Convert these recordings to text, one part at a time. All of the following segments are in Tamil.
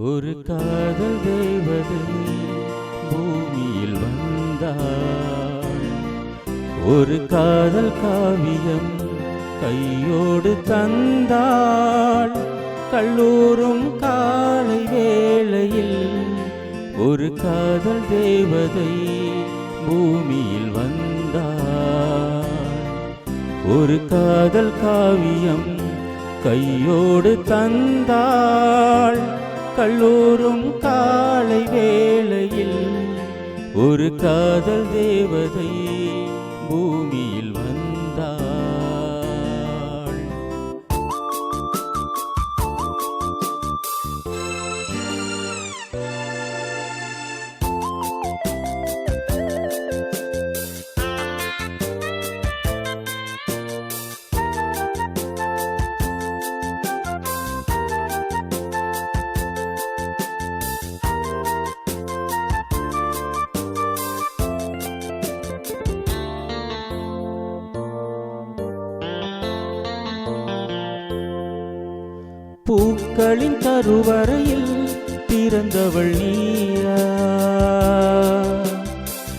ஒரு காதல் தேவதை பூமியில் வந்தார் ஒரு காதல் காவியம் கையோடு தந்தாள் கல்லூரும் காலை வேளையில் ஒரு காதல் தேவதை பூமியில் வந்தார் ஒரு காதல் காவியம் கையோடு தந்தாள் கல்லூரும் காலை வேளையில் ஒரு காதல் தேவதை பூமியில் வந்து பூக்களின் கருவறையில் பிறந்தவள் நீயா.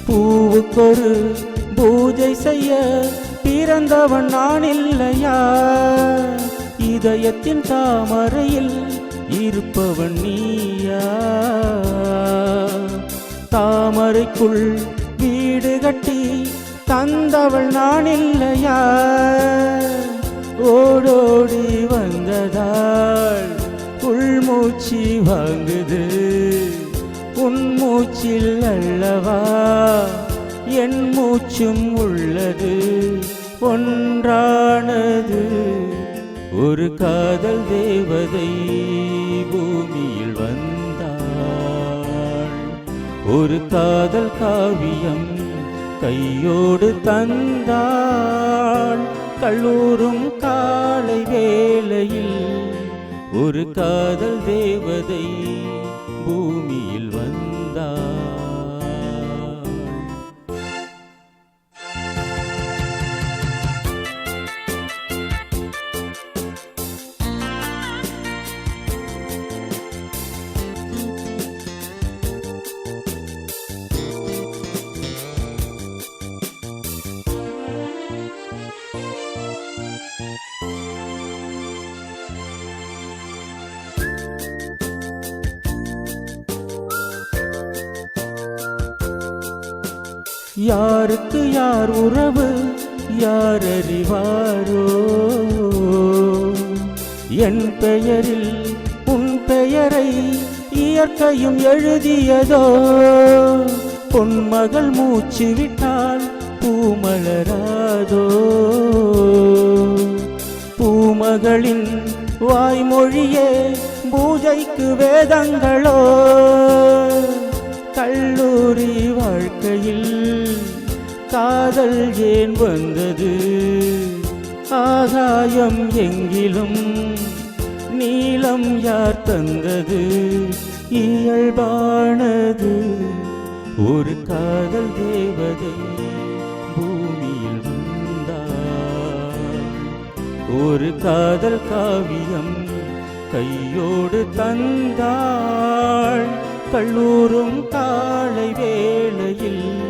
பூவுக்கொரு பூஜை செய்ய பிறந்தவன் நான் இல்லையா. இதயத்தின் தாமரையில் இருப்பவன் நீயா. தாமரைக்குள் வீடு கட்டி தந்தவள் நான் இல்லையா. ஓடோடி வந்ததால் உள்மூச்சி வாங்குது. உன்மூச்சில் அல்லவா? என் மூச்சும் உள்ளது ஒன்றானது. ஒரு காதல் தேவதை பூமியில் வந்தாள். ஒரு காதல் காவியம் கையோடு தந்தாள். கல்லூரும் காலை வேளையில் ஒரு காதல் தேவதை பூமியில் வந்தார். யாருக்கு யார் உறவு யார் அறிவாரோ? என் பெயரில் உன் பெயரை இயற்கையும் எழுதியதோ? பொன்மகள் மூச்சு விட்டால் பூமலராதோ? பூமகளின் வாய்மொழியே பூஜைக்கு வேதங்களோ? கல்லூரி வாழ்க்கையில் காதல் ஏன் வந்தது? ஆகாயம் எங்கிலும் நீளம் யார் தந்தது? இயல்பானது ஒரு காதல் தேவதை பூமியில் வந்தார். ஒரு காதல் காவியம் கையோடு தந்தாள். கல்லூரும் காலை வேளையில்